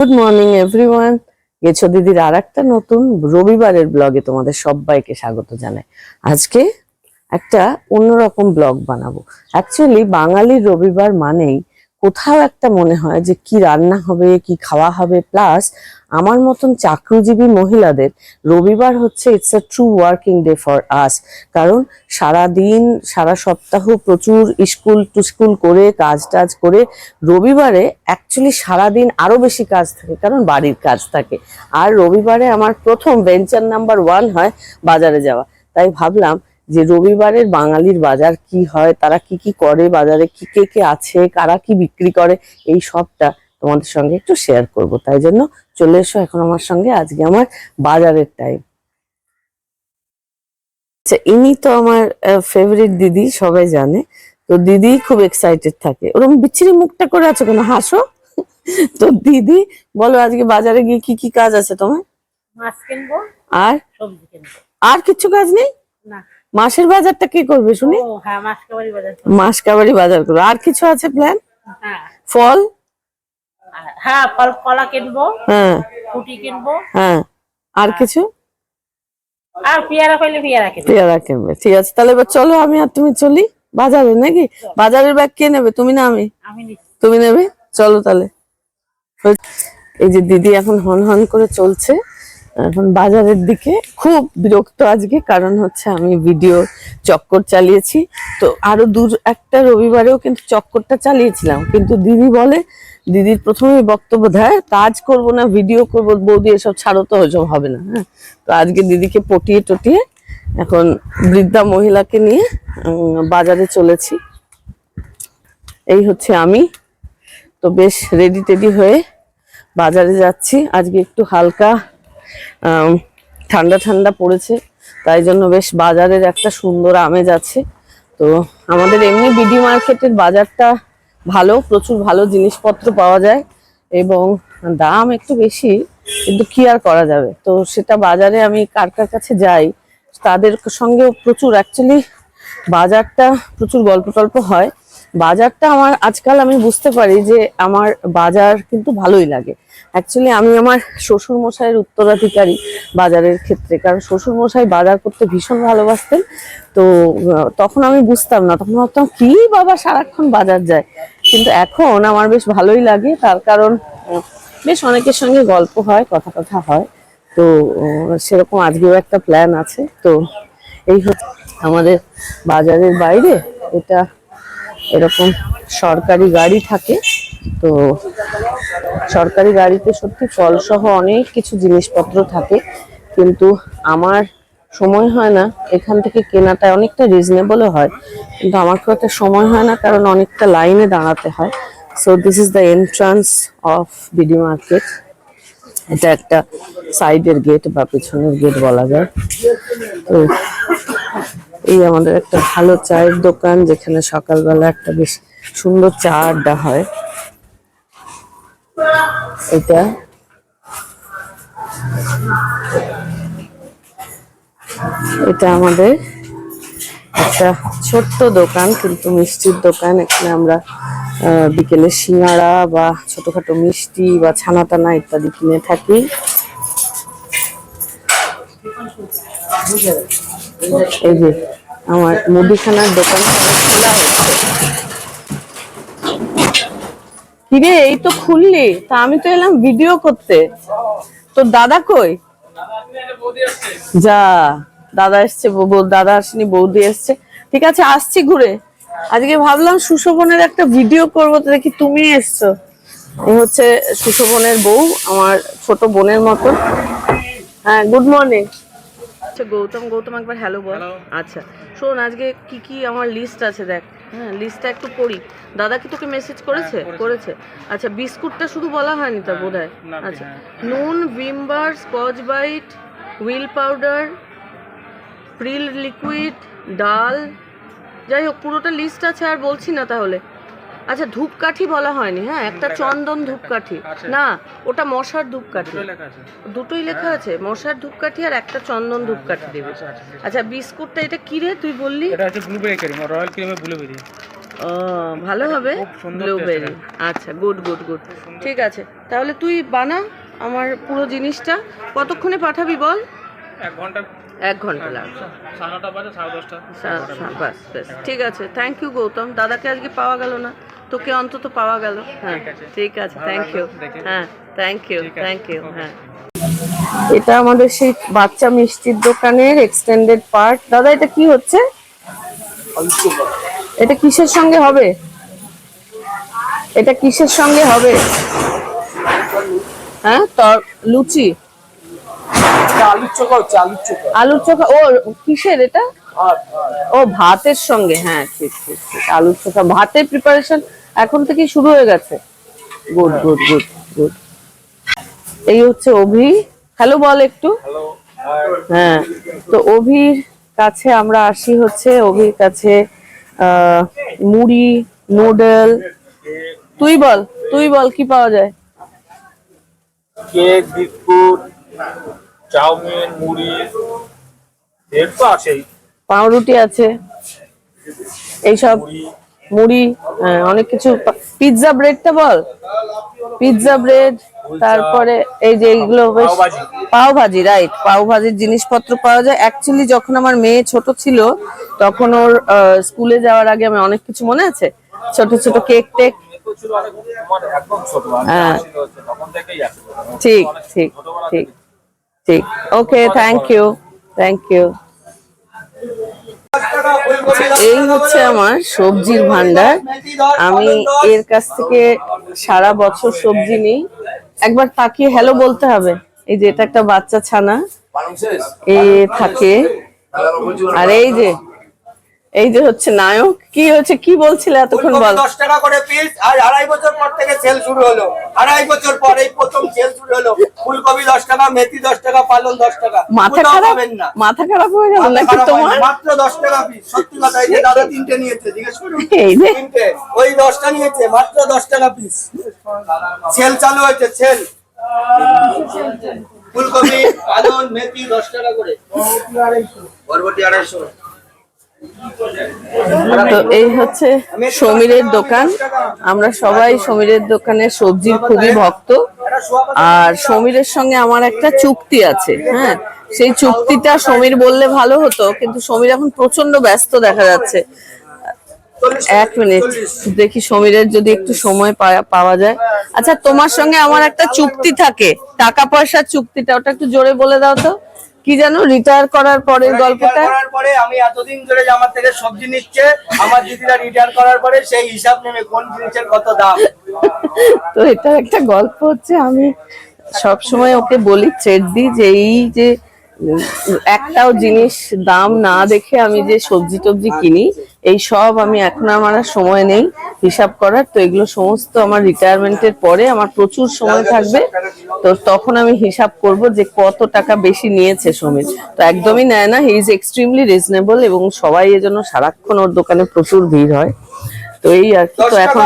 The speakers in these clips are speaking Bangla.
গুড মর্নিং এভরিওয়ান গেছো দিদির আর একটা নতুন রবিবারের ব্লগে তোমাদের সবাইকে স্বাগত জানাই। আজকে একটা অন্যরকম ব্লগ বানাবো। অ্যাকচুয়ালি বাঙালির রবিবার মানেই কোথাও একটা মনে হয় যে কি রান্না হবে, কি খাওয়া হবে। প্লাস আমার মতন চাকরিজীবী মহিলাদের রবিবার হচ্ছে it's a true working day for us কারণ সারা দিন সারা সপ্তাহ প্রচুর স্কুল টু স্কুল করে, কাজ টাজ করে রবিবারে অ্যাকচুয়ালি সারাদিন আরও বেশি কাজ থাকে, কারণ বাড়ির কাজ থাকে। আর রবিবারে আমার প্রথম ভেঞ্চার নাম্বার ওয়ান হয় বাজারে যাওয়া। তাই ভাবলাম যে রবিবারের বাঙালির বাজার কি হয় তারা কি কি করে বাজারে কি কে কে আছে কারা কি বিক্রি করে এই সবটা তোমাদের সঙ্গে একটু শেয়ার করব। তাই জন্য চলে এসো এখন আমার সঙ্গে আজকে আমার বাজারের টাইম আচ্ছা ইনি তো আমার ফেভারিট দিদি সবাই জানে। তো দিদি খুব এক্সাইটেড থাকে। ওরকম বিচ্ছিরি মুখটা করে আছো কেন? হাসো। তো দিদি বলো আজকে বাজারে গিয়ে কি কি কাজ আছে তোমার? মাছ কিনবো। আর? সবজি কিনবো। আর কিছু কাজ নেই? মাসের বাজারটা কি করবে শুনি? হ্যাঁ মাছ বাজার মাস কাবারি বাজার করো আর কিছু আছে প্ল্যান হ্যাঁ। ফল? হ্যাঁ ফল কলা কিনবো হ্যাঁ। ফুটি কিনবো। হ্যাঁ। আর কিছু? আর পেয়ারা পাইলে পেয়ারা কিনবো। পেয়ারা কিনবে। ঠিক আছে তাহলে এবার চলো আমি আর তুমি চলি বাজারে নাকি? বাজারের ব্যাগ কে নেবে? তুমি না আমি? তুমি নেবে? চলো তাহলে। এই যে দিদি এখন হন হন করে চলছে। এখন বাজারের দিকে খুব বিরক্ত আজকে, কারণ হচ্ছে আমি ভিডিও চক্কর চালিয়েছি। তো আরও দূর একটা রবিবারেও কিন্তু চক্করটা চালিয়েছিলাম। কিন্তু দিদি বলে, দিদির প্রথমে বক্তব্য দেয়, কাজ করব না, ভিডিও করব, বৌদি এসব ছাড়ো তো ওইসব হবে না হ্যাঁ। তো আজকে দিদিকে পটিয়ে টটিয়ে এখন বৃদ্ধা মহিলাকে নিয়ে বাজারে চলেছি। এই হচ্ছে আমি। তো বেশ রেডি টেডি হয়ে বাজারে যাচ্ছি। আজকে একটু হালকা ঠান্ডা ঠান্ডা পড়েছে, তাই জন্য বেশ বাজারের একটা সুন্দর আমেজ আছে। তো আমাদের এমনি বিডি মার্কেটের বাজারটা ভালো, প্রচুর ভালো জিনিসপত্র পাওয়া যায় এবং দাম একটু বেশি, কিন্তু কি আর করা যাবে? তো সেটা বাজারে আমি কার কার কাছে যাই, তাদের সঙ্গেও প্রচুর অ্যাকচুয়ালি বাজারটা প্রচুর গল্প টল্প হয়। বাজারটা আমার, আজকাল আমি বুঝতে পারি যে আমার বাজার কিন্তু ভালোই লাগে। অ্যাকচুয়ালি আমি আমার শ্বশুর মশাইয়ের উত্তরাধিকারী বাজারের ক্ষেত্রে, কারণ শ্বশুর মশাই বাজার করতে ভীষণ ভালোবাসতেন। তো তখন আমি বুঝতাম না, তখন ভাবতাম, কি বাবা, সারাক্ষণ বাজার যায়? কিন্তু এখন আমার বেশ ভালোই লাগে, তার কারণ বেশ অনেকের সঙ্গে গল্প হয়, কথা কথা হয়। তো সেরকম আজকেও একটা প্ল্যান আছে। তো, এই হচ্ছে আমাদের বাজারের বাইরে, এটা এরকম সরকারি গাড়ি থাকে। তো সরকারি গাড়িতে সত্যি ফল সহ অনেক কিছু জিনিসপত্র থাকে, কিন্তু আমার সময় হয় না। এখান থেকে কেনাটা অনেকটা রিজনেবলও হয়, কিন্তু আমার একটা সময় হয় না, কারণ অনেকটা লাইনে দাঁড়াতে হয়। So this is the entrance of BD market এটা একটা সাইডের গেট বা পেছনের গেট বলা যায়। তো, এই আমাদের একটা ভালো চায়ের দোকান, যেখানে সকালবেলা একটা বেশ সুন্দর চা আড্ডা হয়। এটা। এটা আমাদের একটা ছোট্ট দোকান, কিন্তু মিষ্টির দোকান। এখানে আমরা বিকেলে সিঙ্গাড়া বা ছোটখাটো মিষ্টি বা ছানা টানা ইত্যাদি কিনে থাকি। এই যে, আমার মুদিখানার দোকান। খোলা কিরে এই তো খুললি। তা আমি তো এলাম ভিডিও করতে। তোর দাদা কই? যা দাদা এসছে বৌ- বৌ- দাদা আসেনি বৌদি এসছে। ঠিক আছে আসছি ঘুরে। আজকে ভাবলাম সুশোভনের একটা ভিডিও করব তো দেখি তুমি এসছো। এই হচ্ছে সুশোভনের বউ আমার ছোট বোনের মতন হ্যাঁ গুড মর্নিং আচ্ছা গৌতম গৌতম একবার হ্যালো বল। আচ্ছা শোন আজকে কি কি আমার লিস্ট আছে দেখ। হ্যাঁ লিস্টটা একটু পড়ি। দাদা কি তোকে মেসেজ করেছে? করেছে। আচ্ছা বিস্কুটটা শুধু বলা হয়নি তা বোধ হয়। আচ্ছা নুন Vim bar Scotch Brite Wheel powder Pril liquid ডাল। যাই হোক পুরোটা লিস্ট আছে আর বলছি না তাহলে। আচ্ছা ধূপকাঠি বলা হয়নি হ্যাঁ একটা চন্দন ধূপকাঠি। না ওটা মশার ধূপকাঠি। দুটোই লেখা আছে। মশার ধূপকাঠি আর একটা চন্দন ধূপকাঠি দেবে। আচ্ছা বিস্কুটটা এটা কি রে তুই বললি? এটা হচ্ছে ব্লুবেরি ক্রিম রয়্যাল ক্রিমের ব্লুবেরি ও ভালো হবে? ব্লুবেরি আচ্ছা গুড গুড গুড। ঠিক আছে তাহলে তুই বানা আমার পুরো জিনিসটা। কতক্ষণে পাঠাবি বল? এক ঘণ্টা এক ঘণ্টা লাগবে। বাস বাস ঠিক আছে থ্যাংক ইউ গৌতম। দাদাকে আজকে পাওয়া গেল না। তোকে অন্তত পাওয়া গেল। হ্যাঁ ঠিক আছে। ঠিক আছে থ্যাংক ইউ হ্যাঁ থ্যাংক ইউ থ্যাংক ইউ হ্যাঁ। এটা আমাদের সেই বাচ্চা মিষ্টির দোকানের এক্সটেন্ডেড পার্ট দাদা এটা কি হচ্ছে? এটা কিসের সঙ্গে হবে? এটা কিসের সঙ্গে হবে? হ্যাঁ তর লুচি। আলুর চোখা হচ্ছে আলুর চোখা। আলুর চোখা ও কিসের এটা? ও ভাতের সঙ্গে হ্যাঁ ঠিক ঠিক ঠিক আলুর চোখা। ভাতের প্রিপারেশন এখন থেকেই শুরু হয়ে গেছে। গুড গুড গুড গুড এই হচ্ছে অভি। হ্যালো বল একটু। হ্যাঁ তো অভির কাছে আমরা আসি হচ্ছে অভির কাছে আহ, মুড়ি নুডল তুই বল তুই বল কি পাওয়া যায়? Cake biscuit. চাউমিন মুড়ি এর তো আছেই। পাউরুটি আছে। এইসব মুড়ি। মুড়ি হ্যাঁ, অনেক কিছু। পিৎজা ব্রেডটা বল। পিৎজা ব্রেড তারপরে এই যে এইগুলো। পাও ভাজি রাইট পাও ভাজির জিনিসপত্র পাওয়া যায়। অ্যাকচুয়ালি যখন আমার মেয়ে ছোট ছিল তখন ওর স্কুলে যাওয়ার আগে আমি অনেক কিছু মনে আছে? ছোট ছোট কেক টেক। আমি হ্যাঁ। ঠিক ঠিক ঠিক। ঠিক okay thank you thank you এই হচ্ছে আমার সবজির ভান্ডার। আমি এর কাছ থেকে সারা বছর সবজি নিই। একবার তাকিয়ে হ্যালো বলতে হবে। এই যে এটা একটা বাচ্চা ছানা। এ থাকে। আর এই যে এই যে হচ্ছে নায়ক কি হচ্ছে কি বলছিলে এতক্ষণ বল? দশ টাকা করে পিস আর আড়াই বছর পর থেকে সেল শুরু হলো। আড়াই বছর পর এই প্রথম সেল শুরু হলো। ফুলকপি দশ টাকা মেথি দশ টাকা পালন দশ টাকা। মাথা খারাপ? না। মাথা খারাপ হয়ে গেল নাকি তোমার? মাত্র দশ টাকা পিস সত্যি কথা এই যে দাদা তিনটে নিয়েছে জিজ্ঞেস করুন। এই তিনটে। ওই দশটা নিয়েছে মাত্র দশ টাকা পিস সেল চালু হয়েছে সেল ফুলকপি পালন মেথি দশ টাকা করে। বরবটি আড়াইশো। তো এই হচ্ছে সমীরের দোকান। আমরা সবাই সমীরের দোকানে সবজির খুবই ভক্ত। আর সমীরের সঙ্গে আমার একটা চুক্তি আছে হ্যাঁ? সেই চুক্তিটা সমীর বললে ভালো হতো, কিন্তু সমীর এখন প্রচণ্ড ব্যস্ত দেখা যাচ্ছে। এক মিনিট, দেখি সমীরের যদি একটু সময় পাওয়া যায়। আচ্ছা তোমার সঙ্গে আমার একটা চুক্তি থাকে, টাকা পয়সার চুক্তিটা, ওটা একটু জোরে বলে দাও তো। কি জানো রিটায়ার করার পরের গল্পটা? করার পরে আমি এতদিন ধরে যে আমার থেকে সবজি নিচ্ছে আমার দিদিরা রিটার্ন করার পরে সেই হিসাব নেবে কোন জিনিসের কত দাম। তো এটা একটা গল্প হচ্ছে আমি সব সময় ওকে বলি থ্রেড দিই যে এই যে একটাও জিনিস দাম না দেখে আমি যে সবজি টবজি কিনি এই সব আমি এখন আমার সময় নেই। হিসাব করার তো এগুলো সমস্ত আমার রিটায়ারমেন্টের পরে আমার প্রচুর সময় থাকবে। তো তখন আমি হিসাব করব যে কত টাকা বেশি নিয়েছে সমীর। তো একদমই নেয় না হি ইজ এক্সট্রিমলি রিজনেবল এবং সবাই এজন্য সারাক্ষণ ওর দোকানে প্রচুর ভিড় হয়। তো এই আর কি তো এখন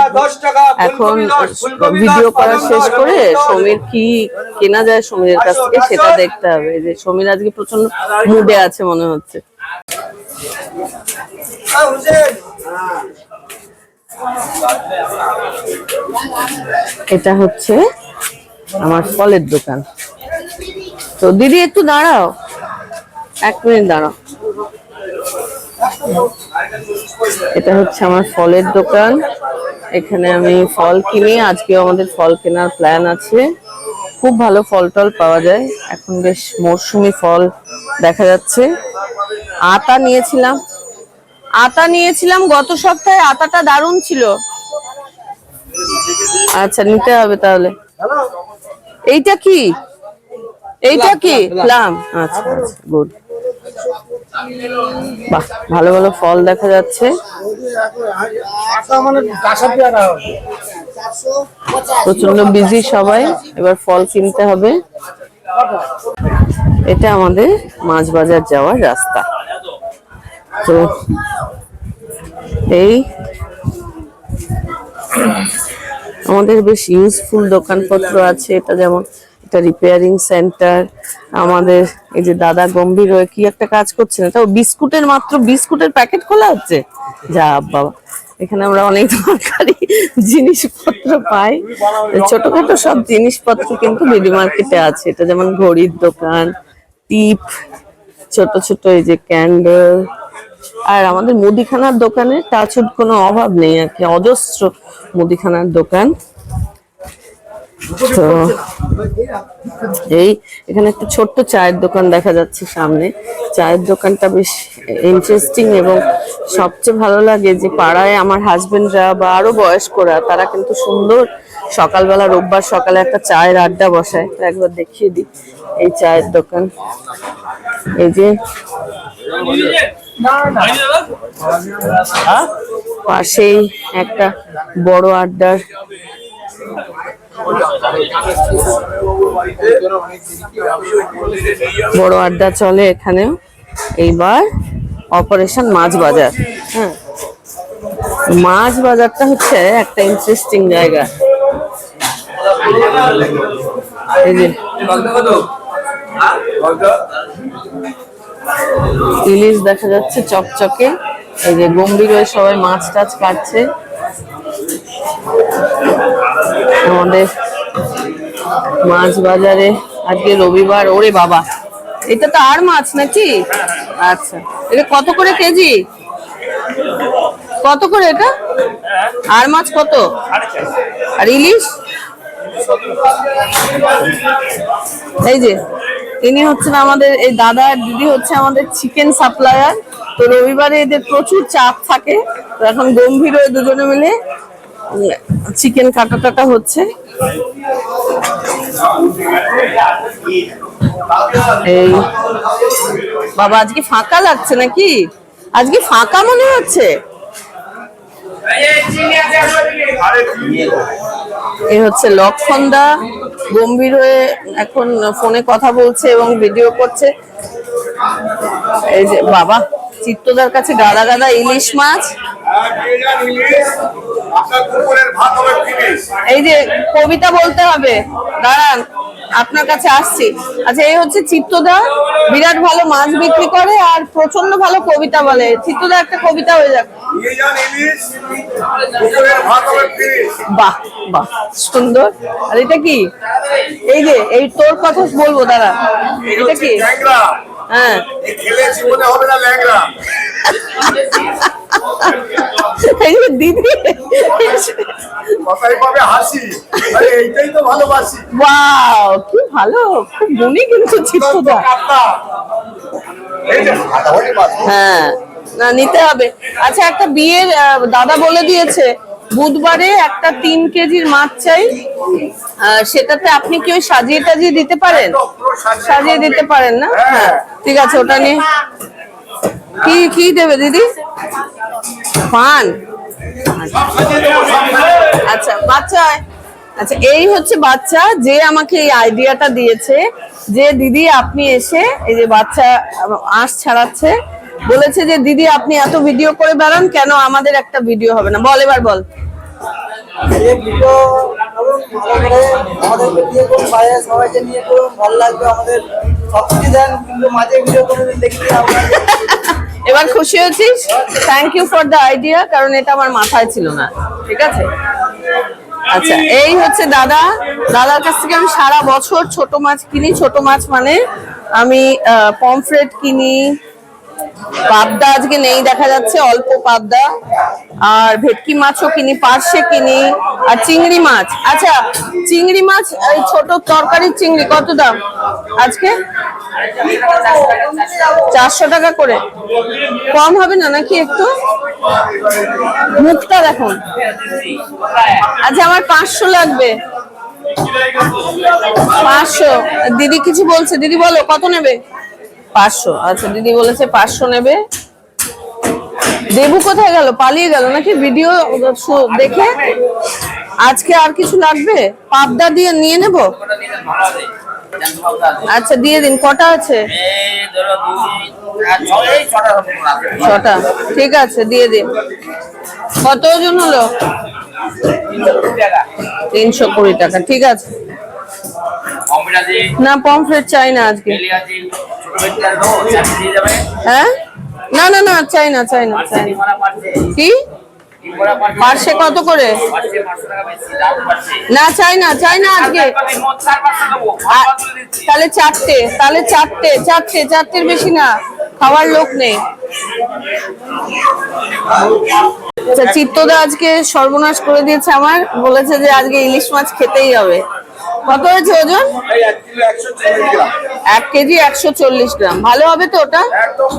এখন ভিডিও করা শেষ করে সমীর কি কেনা যায় সমীরের কাছ থেকে সেটা দেখতে হবে যে সমীর আজকে প্রচণ্ড মুডে আছে মনে হচ্ছে। এটা হচ্ছে আমার ফলের দোকান। তো দিদি, একটু দাঁড়াও। এক মিনিট দাঁড়াও। এটা হচ্ছে আমার ফলের দোকান। এখানে আমি ফল কিনি। আজকেও আমাদের ফল কেনার প্ল্যান আছে। খুব ভালো ফল টল পাওয়া যায়। এখন বেশ মরশুমি ফল দেখা যাচ্ছে। আতা নিয়েছিলাম। আতা নিয়েছিলাম গত সপ্তাহে আতাটা দারুণ ছিল। আচ্ছা নিতে হবে তাহলে। এইটা কি? এইটা কি? প্লাম। আচ্ছা আচ্ছা গুড। বাহ ভালো ভালো ফল দেখা যাচ্ছে। প্রচণ্ড বিজি সবাই এবার ফল কিনতে হবে। এটা আমাদের মাছ বাজার যাওয়ার রাস্তা। তো এই আমাদের বেশ ইউজফুল দোকানপত্র আছে। এটা যেমন এটা রিপেয়ারিং সেন্টার আমাদের এই যে দাদা গম্ভীর হয়ে কি একটা কাজ করছে না তাও বিস্কুটের মাত্র, বিস্কুটের প্যাকেট খোলা হচ্ছে? যা বাবা, এখানে আমরা অনেক দরকারি জিনিসপত্র পাই। ছোটখাটো সব জিনিসপত্র কিন্তু বিডি মার্কেটে আছে। এটা যেমন ঘড়ির দোকান, টিপ, ছোট ছোট এই যে ক্যান্ডেল আর আমাদের মুদিখানার দোকানে টাচুট কোনো অভাব নেই, আর কি অজস্র মুদিখানার দোকান। তো এই, এখানে একটা ছোট্ট চায়ের দোকান দেখা যাচ্ছে সামনে। চায়ের দোকানটা বেশ ইন্টারেস্টিং এবং সবচেয়ে ভালো লাগে যে পাড়ায় আমার হাজবেন্ডরা বা আরও বয়স্করা, তারা কিন্তু সুন্দর সকালবেলা, রোববার সকালে একটা চায়ের আড্ডা বসায়। একবার দেখিয়ে দিই এই চায়ের দোকান। এই যে পাশেই একটা বড় আড্ডার বড় আড্ডা চলে এখানেও। এইবার অপারেশন মাছ বাজার হ্যাঁ। মাছ বাজারটা হচ্ছে একটা ইন্টারেস্টিং জায়গা। এই যে। ইলিশ দেখা যাচ্ছে চকচকে। এই যে গম্ভীর হয়ে সবাই মাছ টাছ কাটছে। আমাদের মাছ বাজারে আজকে রবিবার, ওরে বাবা। এটা তো আর মাছ নাকি? আচ্ছা এটা কত করে কেজি? কত করে এটা? আর মাছ কত? আর ইলিশ? এই যে ইনি হচ্ছেন আমাদের, এই দাদা দিদি হচ্ছে আমাদের চিকেন সাপ্লায়ার তো রবিবারে এদের প্রচুর চাপ থাকে। তো এখন গম্ভীর হয়ে দুজনে মিলে চিকেন কাটা টাটা হচ্ছে। এই, বাবা, আজকে ফাঁকা লাগছে নাকি? আজকে ফাঁকা মনে হচ্ছে? এ হচ্ছে লক্ষণ দা গম্ভীর হয়ে এখন ফোনে কথা বলছে এবং ভিডিও করছে। এই যে বাবা। চিত্তদার কাছে গাদা গাদা ইলিশ মাছ। এই যে কবিতা বলতে হবে। দাঁড়ান, আপনার কাছে আসছি। আচ্ছা এই হচ্ছে চিত্তদা বিরাট ভালো মাছ বিক্রি করে আর প্রচণ্ড ভালো কবিতা বলে। চিত্তদা একটা কবিতা হয়ে যাক। বাহ বাহ, সুন্দর। আর এটা কি? এই যে, এই তোর কথা বলব, দাঁড়া। এটা কি? হ্যাঁ। দিদি। এইটাই তো ভালোবাসি। কি ভালো খুব গুণী কিন্তু হ্যাঁ না নিতে হবে। আচ্ছা একটা বিয়ের দাদা বলে দিয়েছে বুধবারে একটা তিন কেজির মাছ চাই। সেটাতে আপনি কি ওই সাজিয়ে টাজিয়ে দিতে পারেন? সাজিয়ে দিতে পারেন না? হ্যাঁ। ঠিক আছে ওটা নিয়ে। কি কি দেবে দিদি? পান। আচ্ছা বাচ্চা। আচ্ছা এই হচ্ছে বাচ্চা যে আমাকে এই আইডিয়াটা দিয়েছে যে দিদি আপনি এসে এই যে বাচ্চা আঁশ ছাড়াচ্ছে বলেছে যে দিদি আপনি এত ভিডিও করে বেড়ান কেন আমাদের একটা ভিডিও হবে না? বল এবার বল। এই ভিডিও করুন ভালো করে আমাদেরকে দিয়ে করুন, বাইরে সবাইকে নিয়ে করুন, ভালো লাগবে আমাদের। দেন, কিন্তু মাঝে ভিডিও আপনার এবার খুশি হয়েছিস thank you for the idea কারণ এটা আমার মাথায় ছিল না। ঠিক আছে? আচ্ছা এই হচ্ছে দাদা। দাদার কাছ থেকে আমি সারা বছর ছোট মাছ কিনি। ছোট মাছ মানে আমি পমফ্রেট কিনি পাবদা আজকে নেই, দেখা যাচ্ছে অল্প পাবদা। আর ভেটকি মাছও কিনি, পার্শে কিনি। আর চিংড়ি মাছ আচ্ছা চিংড়ি মাছ, এই ছোট তরকারির চিংড়ি, কত দাম আজকে? চারশো টাকা করে। কম হবে না নাকি একটু? মুখটা দেখুন। আচ্ছা আমার পাঁচশো লাগবে। পাঁচশো। দিদি কিছু বলছে, দিদি বলো, কত নেবে? পাঁচশো। আচ্ছা দিদি বলেছে পাঁচশো নেবে। দেবু কোথায় গেল? পালিয়ে গেল নাকি? ভিডিও দেখে? আজকে আর কিছু লাগবে? পাবদা দিয়ে নিয়ে নেব? আচ্ছা দিয়ে দিন। কটা আছে? ছটা। ঠিক আছে, দিয়ে দিন। কত ওজন হলো? তিনশো কুড়ি টাকা। ঠিক আছে। না পমফ্রেট চাই না আজকে। হ্যাঁ? না না না, চাই না চাই না চাই না। কি? পার্সে কত করে? না, চাই না চাই না আজকে। তাহলে চারটে তাহলে চারটে চারটে, চারটের বেশি না, খাওয়ার লোক নেই। চিত্তদা আজকে সর্বনাশ করে দিয়েছে আমার, বলেছে যে আজকে ইলিশ মাছ খেতেই হবে। কত হয়েছে ওজন? এক কেজি একশো চল্লিশ গ্রাম। ভালো হবে তো ওটা?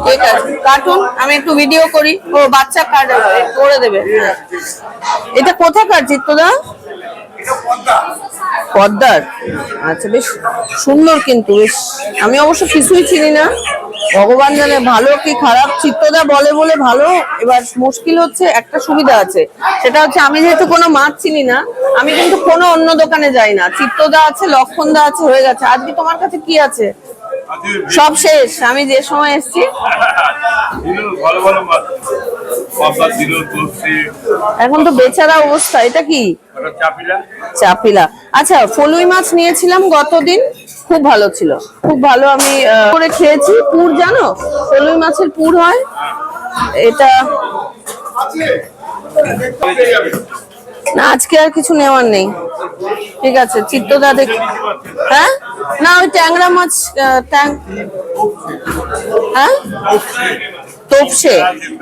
ঠিক আছে। কার্টুন, আমি একটু ভিডিও করি। ও, বাচ্চা কাট করে দেবে। হ্যাঁ। এটা কোথাকার চিত্তদা পদ্মার? আচ্ছা বেশ সুন্দর কিন্তু, বেশ। আমি অবশ্য কিছুই চিনি না। ভগবান জানে, ভালো কি খারাপ? চিত্তদা বলে বলে ভালো। এবার মুশকিল হচ্ছে, একটা সুবিধা আছে। সেটা হচ্ছে, আমি যেহেতু কোনো মাছ চিনি না, আমি কিন্তু কোনো অন্য দোকানে যাই না। চিত্তদা আছে, লক্ষণদা আছে, হয়ে গেছে। আজকে তোমার কাছে কি আছে? সব শেষ আমি যে সময় এসেছি। এখন তো বেচারা অবস্থা এটা কি? চাপিলা। চাপিলা। আচ্ছা ফলুই মাছ নিয়েছিলাম গতদিন খুব ভালো ছিল। খুব ভালো আমি করে খেয়েছি। পুর জানো? ফলুই মাছের পুর হয়। এটা না, আজকে আর কিছু নেওয়ার নেই। ঠিক আছে চিত্তদা দেখ হ্যাঁ? না, ওই ট্যাংরা মাছ ট্যাং হ্যাঁ? তোপসে?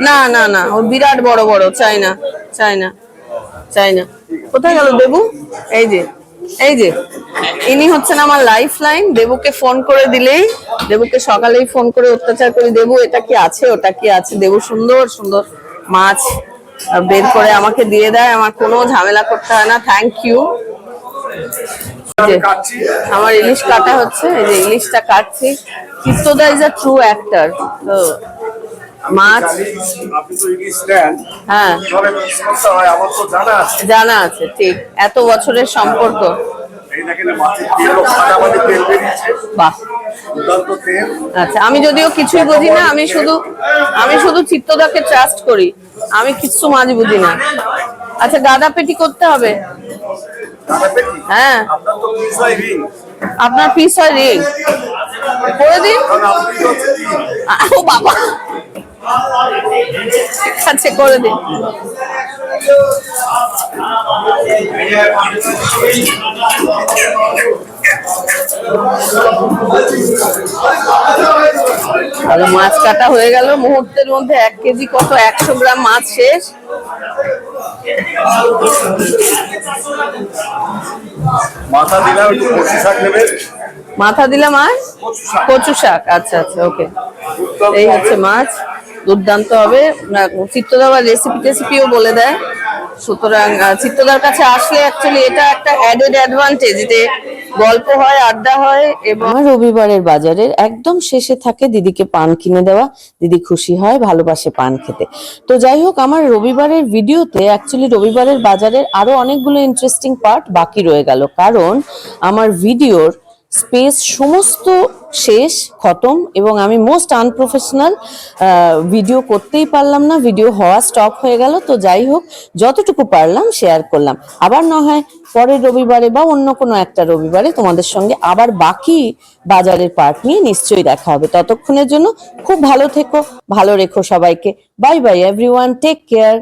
না না না, ও বিরাট বড় বড় চাই না চাই না চাই না কোথায় গেল দেবু? এই যে এই যে। ইনি হচ্ছেন আমার লাইফ লাইন দেবুকে ফোন করে দিলেই, দেবুকে সকালেই ফোন করে অত্যাচার করি। দেবু, এটা কি আছে? ওটা কি আছে? দেবু সুন্দর সুন্দর মাছ বের করে আমাকে দিয়ে দেয় আমার কোনো ঝামেলা করতে হয় না থ্যাংক ইউ আমার ইলিশ কাটা হচ্ছে এই যে ইলিশটা কাটছি। চিত্তদা ইজ আ ট্রু অ্যাক্টর তো মাছ হ্যাঁ। জানা আছে জানা আছে ঠিক। এত বছরের সম্পর্ক। বাহ। আচ্ছা আমি যদিও কিছুই বুঝি না আমি শুধু আমি শুধু চিত্তদাকে ট্রাস্ট করি। আমি কিচ্ছু মাছ বুঝি না। আচ্ছা গাদা পেটি করতে হবে? হ্যাঁ। আপনার পিস হয় রিং আপনার পিস রিং করে দিন। ও বাবা। আছে করে দিন। তাহলে মাছ কাটা হয়ে গেল। মুহূর্তের মধ্যে এক কেজি কত? একশো গ্রাম মাছ শেষ। মাথা দিলাম কচি শাক নেবেন মাথা দিলাম আর? কচু শাক। আচ্ছা আচ্ছা ওকে। এই হচ্ছে মাছ। দুর্দান্ত হবে। চিত্তদা রেসিপি টেসিপিও বলে দেয়। সুতরাং চিত্তদার কাছে আসলে অ্যাকচুয়ালি এটা একটা অ্যাডেড অ্যাডভান্টেজ যে গল্প হয়, আড্ডা হয় এবং রবিবারের বাজারের একদম শেষে থাকে দিদিকে পান কিনে দেওয়া। দিদি খুশি হয়, ভালোবাসে পান খেতে। তো যাই হোক, আমার রবিবারের ভিডিওতে অ্যাকচুয়ালি রবিবারের বাজারের আরও অনেকগুলো ইন্টারেস্টিং পার্ট বাকি রয়ে গেল। কারণ আমার ভিডিওর স্পেস সমস্ত শেষ, খতম এবং আমি মোস্ট আনপ্রফেশনাল ভিডিও করতেই পারলাম না ভিডিও হওয়া স্টপ হয়ে গেল। তো যাই হোক, যতটুকু পারলাম শেয়ার করলাম। আবার না হয় পরের রবিবারে বা অন্য কোনো একটা রবিবারে তোমাদের সঙ্গে আবার বাকি বাজারের পার্ট নিয়ে নিশ্চয়ই দেখা হবে। ততক্ষণের জন্য খুব ভালো থেকো, ভালো রেখো সবাইকে। Bye bye everyone take care